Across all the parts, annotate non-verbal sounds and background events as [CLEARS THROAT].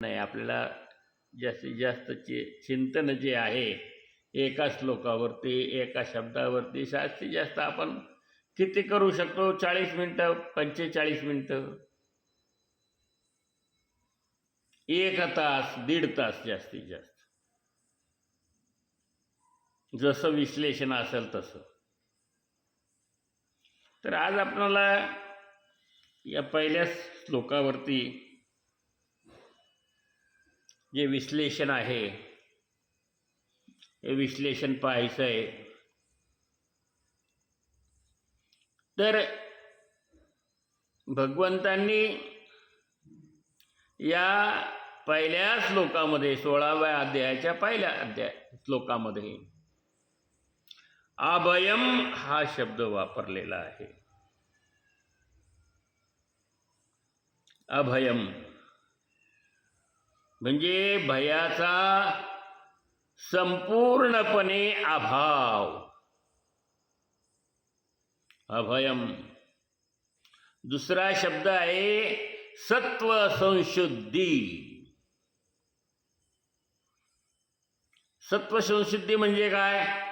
नाही आपल्याला जास्तीत जास्त चि चिंतन जे आहे एका श्लोकावरती एका शब्दावरती जास्तीत जास्त आपण किती करू शकतो? चाळीस मिनटं पंचेचाळीस मिनटं? एक तास दीड तास जास्तीत जास्त. जसं विश्लेषण असेल तसं. तर आज आपल्याला या पहिल्या श्लोकावरती जे विश्लेषण आहे हे विश्लेषण पाहायचं आहे तर भगवंतांनी या पहिल्या श्लोकामध्ये सोळाव्या अध्यायाच्या पहिल्या अध्याय श्लोकामध्ये अभयम हा शब्द वापरलेला आहे. अभयम म्हणजे भयाचा संपूर्णपणे अभाव. अभयम. दुसरा शब्द आहे सत्व संशुद्धी. सत्व संशुद्धी म्हणजे काय?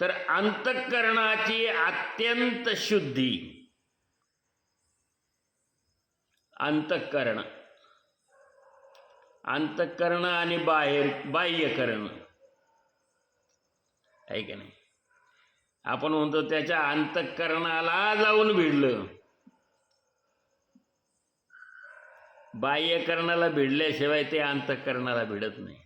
तर अंतःकरणाची अत्यंत शुद्धी. अंतःकरण. अंतकरण आणि बाहेर बाह्यकरण. आहे का नाही? आपण म्हणतो त्याच्या अंतःकरणाला जाऊन भिडलं. बाह्यकरणाला भिडल्याशिवाय ते अंतःकरणाला भिडत नाही.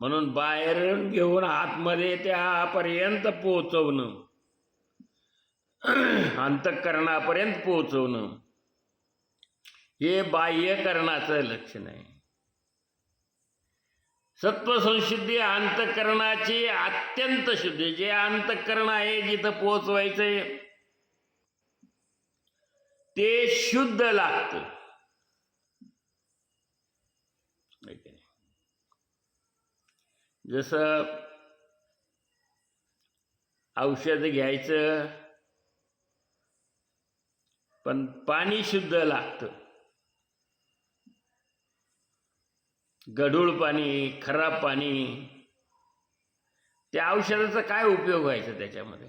म्हणून बाहेरून घेऊन आतमध्ये त्यापर्यंत पोहोचवणं. [CLEARS THROAT] अंतःकरणापर्यंत पोहोचवणं. हे बाह्यकरणाचं लक्षण आहे. सत्वसंशुद्धी अंतःकरणाची अत्यंत शुद्धी जे अंतःकरण आहे जिथं पोहोचवायचंय ते शुद्ध लागतं. नाही? जसं औषध घ्यायचं पण पाणी शुद्ध लागतं. गढूळ पाणी खराब पाणी. त्या औषधाचा काय उपयोग व्हायचा त्याच्यामध्ये?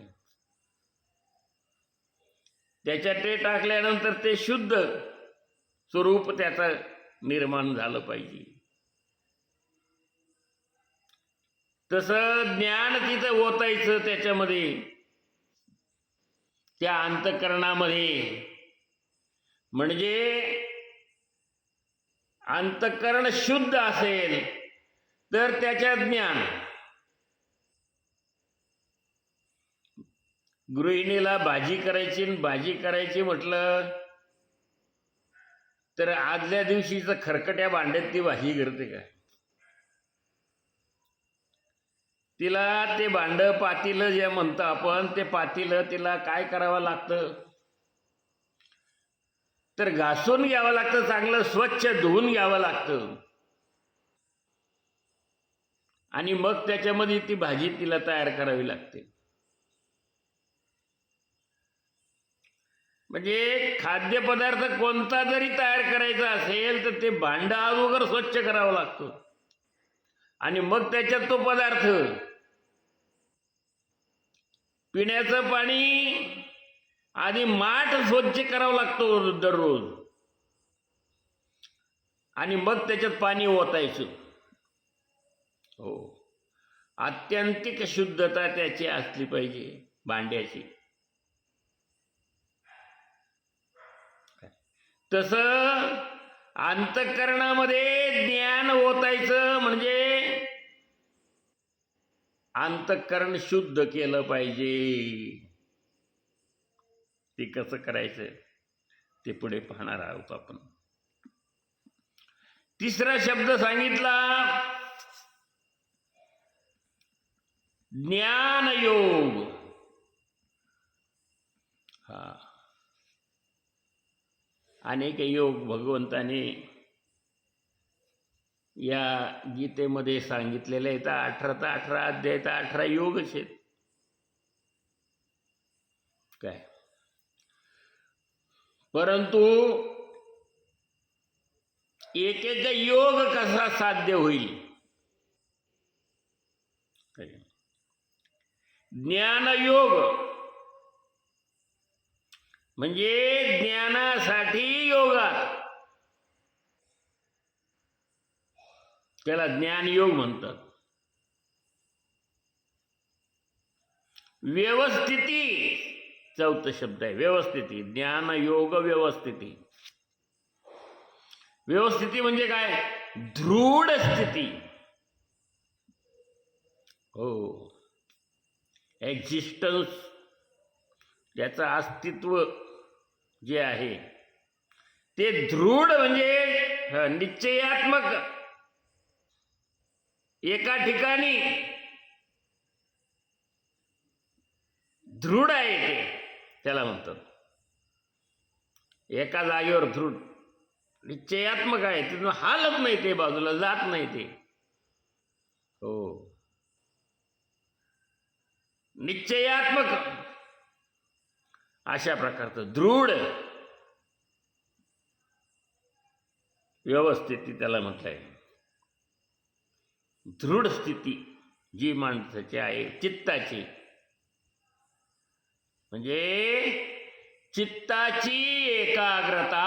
त्याच्यात ते टाकल्यानंतर ते शुद्ध स्वरूप त्याचं निर्माण झालं पाहिजे. तसं ज्ञान तिथं ओतायचं त्याच्यामध्ये. त्या अंतकरणामध्ये. म्हणजे अंतकरण शुद्ध असेल तर त्याच्यात ज्ञान. गृहिणीला भाजी करायची आणि भाजी करायची म्हटलं तर आदल्या दिवशीच खरकट्या भांड्यात ती भाजी करते का? तिला ते भांड पातील जे म्हणतो आपण ते पातील तिला काय करावं लागतं? तर घासून घ्यावं लागतं चांगलं स्वच्छ धुवून घ्यावं लागतं. आणि मग त्याच्यामध्ये ती भाजी तिला तयार करावी लागते. म्हणजे खाद्यपदार्थ कोणता जरी तयार करायचा असेल तर ते भांड अगोदर स्वच्छ करावं लागतं. आणि मग त्याच्यात तो पदार्थ पिण्याचं पाणी आधी माठ स्वच्छ करावं लागतो दररोज. आणि मग त्याच्यात पाणी ओतायचं. हो. आत्यंतिक शुद्धता त्याची असली पाहिजे भांड्याची. तस अंतकरणामध्ये ज्ञान ओतायचं म्हणजे अंतकरण शुद्ध केलं पाहिजे. ते कसं करायचं ते पुढे पाहणार आहोत आपण. तिसरा शब्द सांगितला ज्ञानयोग. हा. अनेक योग भगवंताने या गीतेमध्ये सांगितलेले आहेत. अठरा तर अठरा अध्याय तर अठरा योगच आहेत. काय? परंतु एकेचा योग कसा साध्य होईल? ज्ञानयोग. म्हणजे ज्ञानासाठी योगा. त्याला ज्ञानयोग म्हणतात. व्यवस्थिती. चौथा शब्द आहे व्यवस्थिती ज्ञान योग व्यवस्थिती. व्यवस्थिती म्हणजे काय? दृढ स्थिती. हो. एक्झिस्टन्स ज्याचं अस्तित्व जे आहे ते दृढ म्हणजे निश्चयात्मक. एका ठिकाणी दृढ आहे ते. त्याला म्हणतात. एका जागेवर दृढ निश्चयात्मक आहे तिथून हालत नाही ते बाजूला जात नाही ते. हो. निश्चयात्मक. अशा प्रकारचं दृढ व्यवस्थिती त्याला म्हटलंय. दृढ स्थिती जी माणसाची आहे चित्ताची म्हणजे चित्ताची एकाग्रता.